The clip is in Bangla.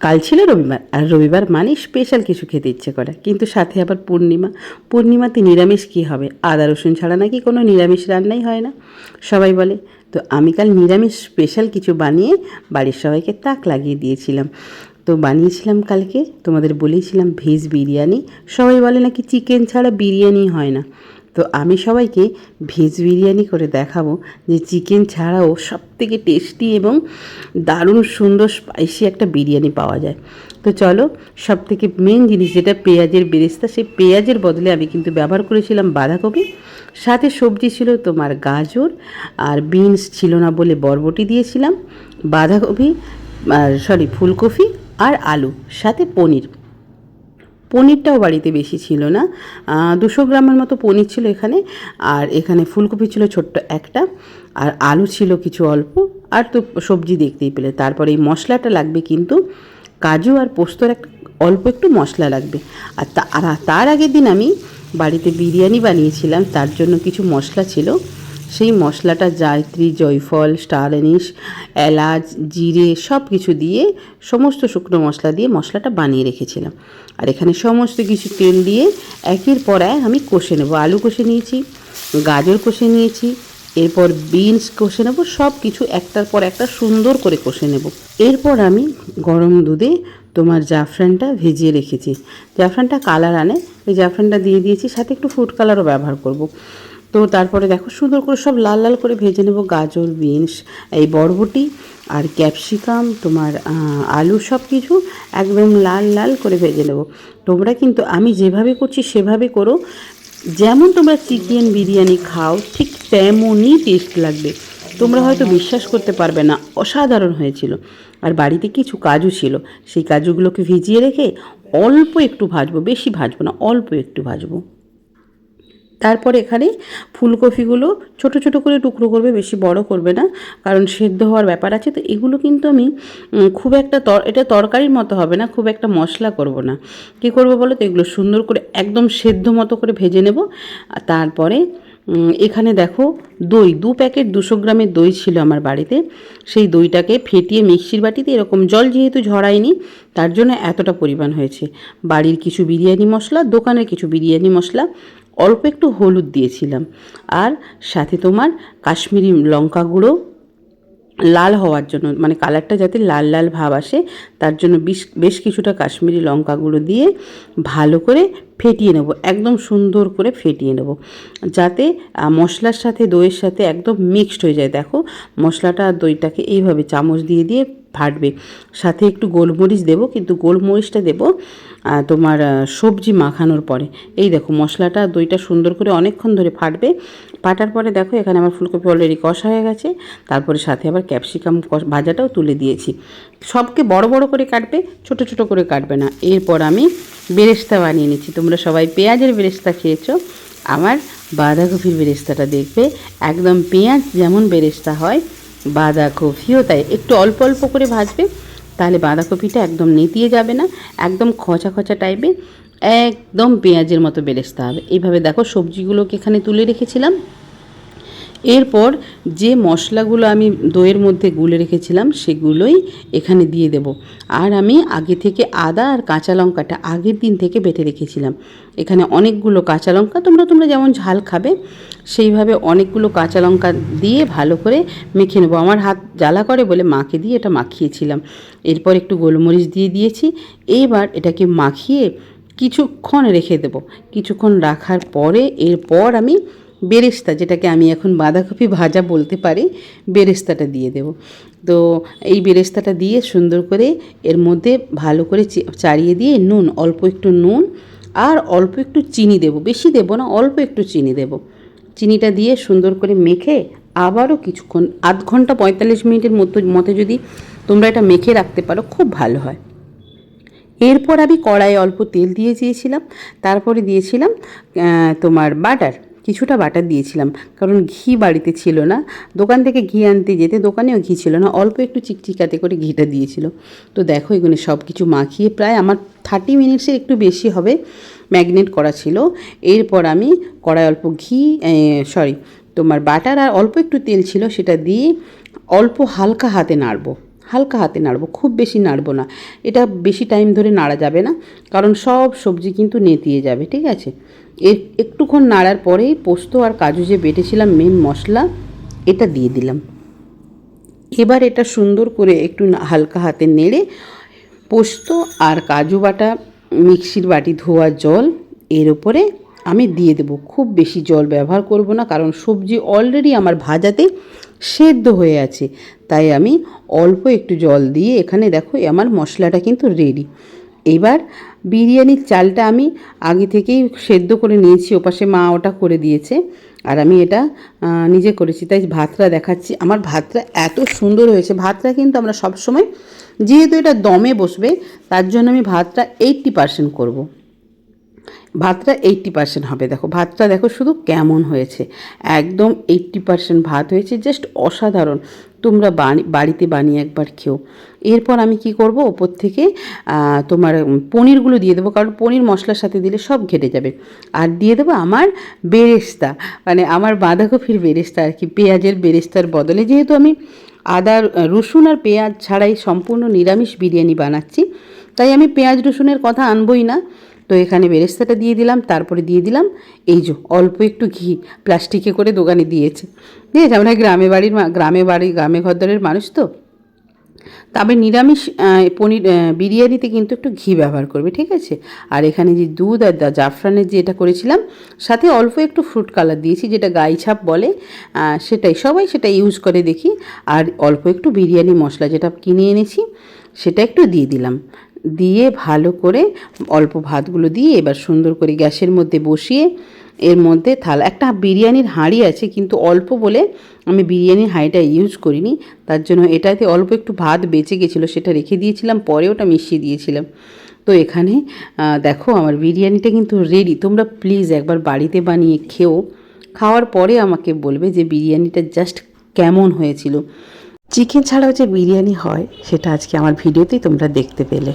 কাল ছিল রবিবার, আর রবিবার মানে স্পেশাল কিছু খেতে ইচ্ছে করে। কিন্তু সাথে আবার পূর্ণিমা। পূর্ণিমাতে নিরামিষ কী হবে? আদা, রসুন ছাড়া নাকি কোনো নিরামিষ রান্নাই হয় না? সবাই বলে, তো আমি কাল নিরামিষ স্পেশাল কিছু বানিয়ে বাড়ির সবাইকে তাক লাগিয়ে দিয়েছিলাম। তো বানিয়েছিলাম কালকে, তোমাদের বলেছিলাম ভেজ বিরিয়ানি। সবাই বলে নাকি চিকেন ছাড়া বিরিয়ানি হয় না। তো আমি সবাইকে ভেজ বিরিয়ানি করে দেখাবো যে চিকেন ছাড়াও সব থেকে টেস্টি এবং দারুণ সুন্দর স্পাইসি একটা বিরিয়ানি পাওয়া যায়। তো চলো সব থেকে মেন জিনিস যেটা পেঁয়াজের বেরেস্তা, সেই পেঁয়াজের বদলে আমি কিন্তু ব্যবহার করেছিলাম বাঁধাকপি। সাথে সবজি ছিল তোমার গাজর, আর বিনস ছিল না বলে বরবটি দিয়েছিলাম, বাঁধাকপি সরি ফুলকপি আর আলু, সাথে পনির। পনিরটাও বাড়িতে বেশি ছিল না। দুশো গ্রামের মতো পনির ছিল এখানে, আর এখানে ফুলকপি ছিল ছোট্ট একটা, আর আলু ছিল কিছু অল্প, আর তো সবজি দেখতেই পেলে। তারপরে এই মশলাটা লাগবে কিন্তু কাজু আর পোস্তর একটা অল্প একটু মশলা লাগবে। আর তার আগের দিন আমি বাড়িতে বিরিয়ানি বানিয়েছিলাম, তার জন্য কিছু মশলা ছিল। সেই মশলাটা জায়ত্রী, জয়ফল স্টার এলাচ, জিরে সব কিছু দিয়ে, সমস্ত শুকনো মশলা দিয়ে মশলাটা বানিয়ে রেখেছিলাম। আর এখানে সমস্ত কিছু তেল দিয়ে একের পর এক আমি কষে নেব। আলু কষে নিয়েছি, গাজর কষে নিয়েছি, এরপর বিনস কষে নেব সব কিছু একটার পর একটা সুন্দর করে কষে নেব। এরপর আমি গরম দুধে তোমার জাফরানটা ভিজিয়ে রেখেছি। জাফরানটা কালার আনে এই জাফরানটা দিয়ে দিয়েছি, সাথে একটু ফুড কালারও ব্যবহার করব। তো তারপরে দেখো সুন্দর করে সব লাল লাল করে ভেজে নেব গাজর, বিনস, এই বরবটি আর ক্যাপসিকাম, তোমার আলু সব কিছু একদম লাল লাল করে ভেজে নেব। তোমরা কিন্তু আমি যেভাবে করছি সেভাবে করো। যেমন তোমরা চিকেন বিরিয়ানি খাও, ঠিক তেমনই টেস্ট লাগবে। তোমরা হয়তো বিশ্বাস করতে পারবে না, অসাধারণ হয়েছিল। আর বাড়িতে কিছু কাজু ছিল, সেই কাজুগুলোকে ভিজিয়ে রেখে অল্প একটু ভাজবো, বেশি ভাজবো না, অল্প একটু ভাজবো। তারপর এখানে ফুলকপিগুলো ছোট ছোট করে টুকরো করবে, বেশি বড় করবে না, কারণ সেদ্ধ হওয়ার ব্যাপার আছে। তো এগুলো কিন্তু আমি খুব একটা তর, এটা তরকারির মতো হবে না, খুব একটা মশলা করব না। কী করব বলো তো? এগুলো সুন্দর করে একদম সেদ্ধ মতো করে ভেজে নেব। আর তারপরে এখানে দেখো দই, দু প্যাকেট দুশো গ্রামের দই ছিল আমার বাড়িতে। সেই দইটাকে ফেটিয়ে মিক্সির বাটিতে, এরকম জল যেহেতু ঝরায়নি, তার জন্য এতটা পরিমাণ হয়েছে। বাড়ির কিছু বিরিয়ানি মশলা, দোকানের কিছু বিরিয়ানি মশলা অল্প একটু হলুদ দিয়েছিলাম। আর সাথে তোমার কাশ্মীরি লঙ্কা গুঁড়ো লাল হওয়ার জন্য মানে কালারটা যাতে লাল লাল ভাব আসে, তার জন্য বেশ বেশ কিছুটা কাশ্মীরি লঙ্কা গুঁড়ো দিয়ে ভালো করে ফেটিয়ে নেব, একদম সুন্দর করে ফেটিয়ে নেব। যাতে মশলার সাথে, দইয়ের সাথে একদম মিক্সড হয়ে যায়। দেখো, মশলাটা আর দইটাকে এইভাবে চামচ দিয়ে দিয়ে ফাটবে। সাথে একটু গোলমরিচ দেবো, কিন্তু গোলমরিচটা দেবো তোমার সবজি মাখানোর পরে। এই দেখো, মশলাটা দইটা সুন্দর করে অনেকক্ষণ ধরে ফাটবে। ফাটার পরে দেখো, এখানে আমার ফুলকপি অলরেডি কষা হয়ে গেছে। তারপরে সাথে আবার ক্যাপসিকাম ভাজাটাও তুলে দিয়েছি। সবকে বড় বড় করে কাটবে, ছোট ছোট করে কাটবে না। এরপর আমি বেরেস্তা বানিয়ে নিচ্ছি। তোমরা সবাই পেঁয়াজের বেরেস্তা খেয়েছো? আমার বাঁধাকপির বেরেস্তাটা দেখবে। একদম পেঁয়াজ যেমন বেরেস্তা হয় বাঁধাকপিও, তাই একটু অল্প অল্প করে ভাজবে, তাহলে বাঁধাকপিটা একদম নেতিয়ে যাবে না, একদম খচা খচা টাইপের একদম পেঁয়াজের মতো বেরেস্তা হবে। এইভাবে দেখো সবজিগুলোকে এখানে তুলে রেখেছিলাম। এরপর যে মশলাগুলো আমি দইয়ের মধ্যে গুলে রেখেছিলাম, সেগুলোই এখানে দিয়ে দেব। আর আমি আগে থেকে আদা আর কাঁচা লঙ্কাটা আগের দিন থেকে বেটে রেখেছিলাম। এখানে অনেকগুলো কাঁচা লঙ্কা, তোমরা তোমরা যেমন ঝাল খাবে সেইভাবে অনেকগুলো কাঁচা লঙ্কা দিয়ে ভালো করে মেখে নেব। আমার হাত জ্বালা করে বলে মাকে দিয়ে এটা মাখিয়েছিলাম। এরপর একটু গোলমরিচ দিয়ে দিয়েছি। এইবার এটাকে মাখিয়ে কিছুক্ষণ রেখে দেব। কিছুক্ষণ রাখার পরে এরপর আমি বেরেস্তা, যেটাকে আমি এখন বাঁধাকপি ভাজা বলতে পারি, বেরেস্তাটা দিয়ে দেব। তো এই বেরেস্তাটা দিয়ে সুন্দর করে এর মধ্যে ভালো করে চে- চাড়িয়ে দিয়ে নুন, অল্প একটু নুন আর অল্প একটু চিনি দেব। বেশি দেব না, অল্প একটু চিনি দেব। চিনিটা দিয়ে সুন্দর করে মেখে আবারও কিছুক্ষণ, আধ ঘণ্টা পঁয়তাল্লিশ মিনিটের মতো, মতে যদি তোমরা এটা মেখে রাখতে পারো, খুব ভালো হয়। এরপর আমি কড়াইয়ে অল্প তেল দিয়ে দিয়েছিলাম, তারপরে দিয়েছিলাম তোমার বাটার, কিছুটা বাটার দিয়েছিলাম, কারণ ঘি বাড়িতে ছিল না। দোকান থেকে ঘি আনতে যেতে দোকানেও ঘি ছিল না, অল্প একটু চিকচিকাতে করে ঘিটা দিয়েছিল। তো দেখো এগুলো সব কিছু মাখিয়ে প্রায় আমার থার্টি মিনিটসের একটু বেশি হবে। ম্যাগনেট করা ছিল। এরপর আমি কড়াই অল্প ঘি সরি, তোমার বাটার আর অল্প একটু তেল ছিল সেটা দিয়ে অল্প হালকা হাতে নাড়বো। হালকা হাতে নাড়বো, খুব বেশি নাড়বো না। এটা বেশি টাইম ধরে নাড়া যাবে না, কারণ সব সবজি কিন্তু নেতিয়ে যাবে, ঠিক আছে? এর একটুক্ষণ নাড়ার পরেই পোস্ত আর কাজু যে বেটেছিলাম মেন মশলা, এটা দিয়ে দিলাম। এবার এটা সুন্দর করে একটু হালকা হাতে নেড়ে পোস্ত আর কাজু বাটা মিক্সির বাটি ধোয়া জল, এর উপরে আমি দিয়ে দেবো। খুব বেশি জল ব্যবহার করব না, কারণ সবজি অলরেডি আমার ভাজাতে সেদ্ধ হয়ে আছে। তাই আমি অল্প একটু জল দিয়ে এখানে দেখো আমার মশলাটা কিন্তু রেডি এবার বিরিয়ানির চালটা আমি আগে থেকেই সেদ্ধ করে নিয়েছি, ওপাশে মা ওটা করে দিয়েছে। আর আমি এটা নিজে করেছি। তাই ভাতটা দেখাচ্ছি। আমার ভাতটা এত সুন্দর হয়েছে। ভাতটা কিন্তু আমরা সবসময়, যেহেতু এটা দমে বসবে, তার জন্য আমি ভাতটা এইটটি পারসেন্ট করব। ভাতটা এইট্টি পার্সেন্ট হবে। দেখো, ভাতটা দেখো শুধু কেমন হয়েছে। একদম এইট্টি পার্সেন্ট ভাত হয়েছে জাস্ট অসাধারণ। তোমরা বাড়িতে বানিয়ে একবার খেও। এরপর আমি কি করব? ওপর থেকে তোমার পনিরগুলো দিয়ে দেবো, কারণ পনির মশলার সাথে দিলে সব ঘেটে যাবে। আর দিয়ে দেবো আমার বেরেস্তা। মানে আমার বাঁধাকপির বেরেস্তা আর কি, পেঁয়াজের বেরেস্তার বদলে। যেহেতু আমি আদা, রসুন আর পেঁয়াজ ছাড়াই সম্পূর্ণ নিরামিষ বিরিয়ানি বানাচ্ছি, তাই আমি পেঁয়াজ, রসুনের কথা আনবই না। তো এখানে বেরেস্তাটা দিয়ে দিলাম, তারপরে দিয়ে দিলাম, এই যে অল্প একটু ঘি প্লাস্টিকে করে দোকানে দিয়েছে। দিয়েছে আমরা গ্রামে বাড়ির গ্রামে বাড়ি, গ্রামে ঘরদরের মানুষ তো। তবে নিরামিষ পনির বিরিয়ানিতে কিন্তু একটু ঘি ব্যবহার করবে, ঠিক আছে? আর এখানে যে দুধ আর জাফরানের যে এটা করেছিলাম, সাথে অল্প একটু ফ্রুট কালার দিয়েছি, যেটা গাই ছাপ বলে সেটাই, সবাই সেটা ইউজ করে দেখি। আর অল্প একটু বিরিয়ানি মশলা যেটা কিনে এনেছি, সেটা একটু দিয়ে দিলাম। দিয়ে ভালো করে অল্প ভাতগুলো দিয়ে এবার সুন্দর করে গ্যাসের মধ্যে বসিয়ে এর মধ্যে থালা একটা বিরিয়ানির হাঁড়ি আছে, কিন্তু অল্প বলে আমি বিরিয়ানির হাঁড়িটা ইউজ করিনি। তার জন্য এটাতে অল্প একটু ভাত বেঁচে গেছিল, সেটা রেখে দিয়েছিলাম, পরে ওটা মিশিয়ে দিয়েছিলাম। তো এখানে দেখো আমার বিরিয়ানিটা কিন্তু রেডি তোমরা প্লিজ একবার বাড়িতে বানিয়ে খেও। খাওয়ার পরে আমাকে বলবে যে বিরিয়ানিটা জাস্ট কেমন হয়েছিল। চিকেন ছাড়াও যে বিরিয়ানি হয় সেটা আজকে আমার ভিডিওতেই তোমরা দেখতে পেলে।